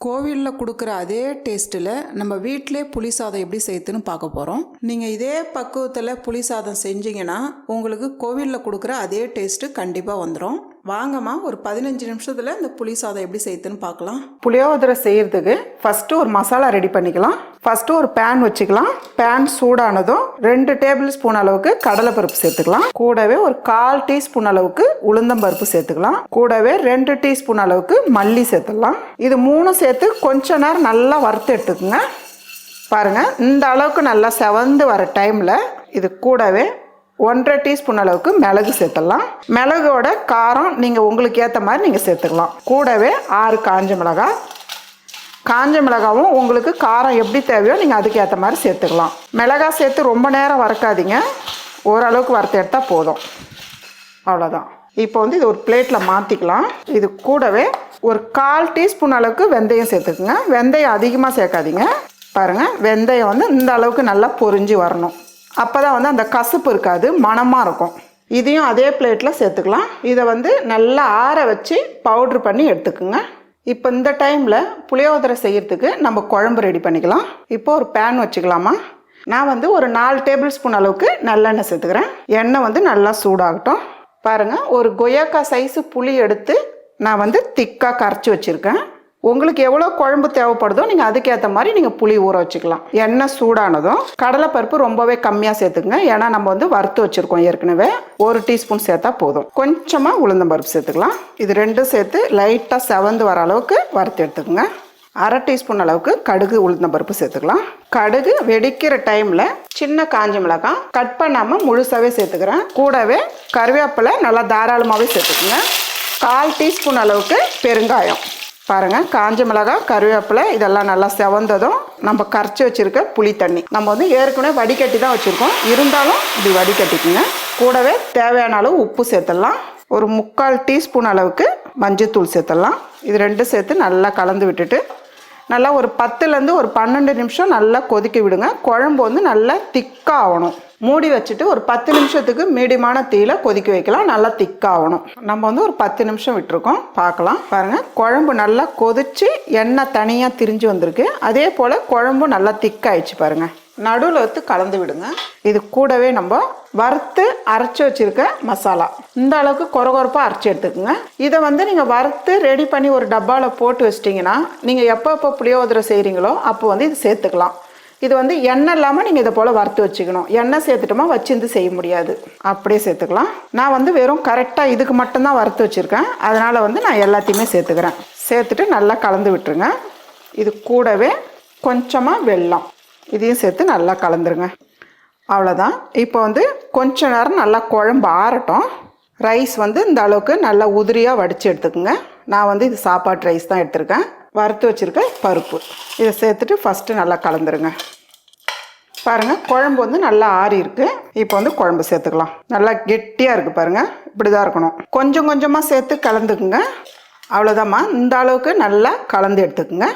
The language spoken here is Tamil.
கோவிலில் கொடுக்குற அதே டேஸ்ட்டில் நம்ம வீட்டிலே புளி சாதம் எப்படி செய்யுதுன்னு பார்க்க போகிறோம் நீங்கள் இதே பக்குவத்தில் புளி சாதம் செஞ்சீங்கன்னா உங்களுக்கு கோவிலில் கொடுக்குற அதே டேஸ்ட்டு கண்டிப்பாக வந்துடும் வாங்கம்மா ஒரு பதினஞ்சு நிமிஷத்தில் இந்த புளி சாதம் எப்படி செய்யுதுன்னு பார்க்கலாம். புளியோதரை செய்யறதுக்கு ஃபஸ்ட்டு ஒரு மசாலா ரெடி பண்ணிக்கலாம். ஃபஸ்ட்டு ஒரு பேன் வச்சுக்கலாம். பேன் சூடானதும் ரெண்டு டேபிள் ஸ்பூன் அளவுக்கு கடலைப்பருப்பு சேர்த்துக்கலாம். கூடவே ஒரு கால் டீஸ்பூன் அளவுக்கு உளுந்தம்பருப்பு சேர்த்துக்கலாம். கூடவே ரெண்டு டீஸ்பூன் அளவுக்கு மல்லி சேர்த்துக்கலாம் இது மூணும் சேர்த்து கொஞ்ச நேரம் நல்லா வறுத்து எடுத்துக்கோங்க. பாருங்க இந்த அளவுக்கு நல்லா செவந்து வர டைமில் இது கூடவே ஒன்றரை டீஸ்பூன் அளவுக்கு மிளகு சேர்த்துடலாம். மிளகோட காரம் நீங்கள் உங்களுக்கு ஏற்ற மாதிரி நீங்கள் சேர்த்துக்கலாம். கூடவே ஆறு காஞ்ச மிளகாய். காஞ்ச மிளகாவும் உங்களுக்கு காரம் எப்படி தேவையோ நீங்கள் அதுக்கு ஏற்ற மாதிரி சேர்த்துக்கலாம். மிளகாய் சேர்த்து ரொம்ப நேரம் வறுக்காதீங்க. ஓரளவுக்கு வறுத்து எடுத்தால் போதும். அவ்வளோதான் இப்போ வந்து இது ஒரு பிளேட்டில் மாற்றிக்கலாம் இது கூடவே ஒரு கால் டீஸ்பூன் அளவுக்கு வெந்தயம் சேர்த்துக்குங்க. வெந்தயம் அதிகமாக சேர்க்காதீங்க. பாருங்கள் வெந்தயம் வந்து இந்த அளவுக்கு நல்லா பொரிஞ்சு வரணும். அப்போ தான் வந்து அந்த கசப்பு இருக்காது மணமாக இருக்கும். இதையும் அதே பிளேட்டில் சேர்த்துக்கலாம். இதை வந்து நல்லா ஆற வச்சு பவுட்ரு பண்ணி எடுத்துக்குங்க. இப்போ இந்த டைமில் புளியோதரை செய்கிறதுக்கு நம்ம குழம்பு ரெடி பண்ணிக்கலாம். இப்போ ஒரு பேன் வச்சுக்கலாமா? நான் வந்து ஒரு நாலு டேபிள் ஸ்பூன் அளவுக்கு நல்லெண்ணெய் சேர்த்துக்கிறேன். எண்ணெய் வந்து நல்லா சூடாகட்டும். பாருங்கள் ஒரு கொய்யாக்காய் சைஸு புளி எடுத்து நான் வந்து திக்காக கரைச்சி வச்சுருக்கேன். உங்களுக்கு எவ்வளோ குழம்பு தேவைப்படுதோ நீங்கள் அதுக்கேற்ற மாதிரி நீங்கள் புளி ஊற வச்சுக்கலாம். எண்ணெய் சூடானதும் கடலைப்பருப்பு ரொம்பவே கம்மியாக சேர்த்துக்குங்க. ஏன்னா நம்ம வந்து வறுத்து வச்சுருக்கோம் ஏற்கனவே. ஒரு டீஸ்பூன் சேர்த்தா போதும். கொஞ்சமாக உளுந்தம்பருப்பு சேர்த்துக்கலாம். இது ரெண்டும் சேர்த்து லைட்டாக செவந்து வர அளவுக்கு வறுத்து எடுத்துக்கோங்க. அரை டீஸ்பூன் அளவுக்கு கடுகு உளுந்தம்பருப்பு சேர்த்துக்கலாம். கடுகு வெடிக்கிற டைமில் சின்ன காஞ்ச மிளகாய் கட் பண்ணாமல் முழுசாகவே சேர்த்துக்கிறேன். கூடவே கருவேப்பிலை நல்லா தாராளமாகவே சேர்த்துக்குங்க. கால் டீஸ்பூன் அளவுக்கு பெருங்காயம். பாருங்கள் காஞ்ச மிளகாய் கருவேப்பிலை இதெல்லாம் நல்லா செவந்ததும் நம்ம கரைச்சி வச்சுருக்க புளி தண்ணி. நம்ம வந்து ஏற்கனவே வடிகட்டி தான் வச்சுருக்கோம். இருந்தாலும் இப்படி வடிகட்டிக்குங்க. கூடவே தேவையான அளவு உப்பு சேர்த்துடலாம். ஒரு முக்கால் டீஸ்பூன் அளவுக்கு மஞ்சள் தூள் சேர்த்துடலாம். இது ரெண்டும் சேர்த்து நல்லா கலந்து விட்டுட்டு நல்லா ஒரு பத்துலேருந்து ஒரு பன்னெண்டு நிமிஷம் நல்லா கொதிக்க விடுங்க. குழம்பு வந்து நல்லா திக்காக ஆகணும் மூடி வச்சுட்டு ஒரு பத்து நிமிஷத்துக்கு மீடியமான தீயில கொதிக்க வைக்கலாம். நல்லா திக்காகணும். நம்ம வந்து ஒரு பத்து நிமிஷம் விட்டுருக்கோம். பார்க்கலாம். பாருங்கள் குழம்பு நல்லா கொதிச்சு எண்ணெய் தனியாக திரிஞ்சு வந்திருக்கு. அதே போல் குழம்பு நல்லா திக்காயிடுச்சு பாருங்கள் நடுவில் வந்து கலந்து விடுங்க. இது கூடவே நம்ம வறுத்து அரைச்சி வச்சுருக்க மசாலா. இந்த அளவுக்கு கொரகொரப்பாக அரைச்சி எடுத்துக்கோங்க. இதை வந்து நீங்கள் வறுத்து ரெடி பண்ணி ஒரு டப்பாவில் போட்டு வச்சிட்டிங்கன்னா நீங்கள் எப்போ எப்போ புளியோதரை செய்கிறீங்களோ அப்போ வந்து இது சேர்த்துக்கலாம். இது வந்து எண்ணெய் இல்லாமல் நீங்கள் இதை போல் வறுத்து வச்சுக்கணும். எண்ணெய் சேர்த்துட்டோமா வச்சிருந்து செய்ய முடியாது. அப்படியே சேர்த்துக்கலாம். நான் வந்து வெறும் கரெக்டாக இதுக்கு மட்டும்தான் வறுத்து வச்சுருக்கேன். அதனால் வந்து நான் எல்லாத்தையுமே சேர்த்துக்கிறேன். சேர்த்துட்டு நல்லா கலந்து விட்டுருங்க. இது கூடவே கொஞ்சமாக வெல்லம். இதையும் சேர்த்து நல்லா கலந்துருங்க. அவ்வளோதான் இப்போ வந்து கொஞ்ச நேரம் நல்லா குழம்பு ஆறட்டும். ரைஸ் வந்து இந்த அளவுக்கு நல்லா உதிரியாக வடித்து எடுத்துக்கோங்க. நான் வந்து இது சாப்பாட்டு ரைஸ் தான் எடுத்திருக்கேன். வறுத்து வச்சுருக்க பருப்பு. இதை சேர்த்துட்டு ஃபஸ்ட்டு நல்லா கலந்துருங்க. பாருங்கள் குழம்பு வந்து நல்லா ஆறி இருக்கு. இப்போ வந்து குழம்பு சேர்த்துக்கலாம். நல்லா கெட்டியாக இருக்குது பாருங்கள் இப்படி தான் இருக்கணும். கொஞ்சம் கொஞ்சமாக சேர்த்து கலந்துக்குங்க. அவ்வளோதாம்மா இந்த அளவுக்கு நல்லா கலந்து எடுத்துக்குங்க.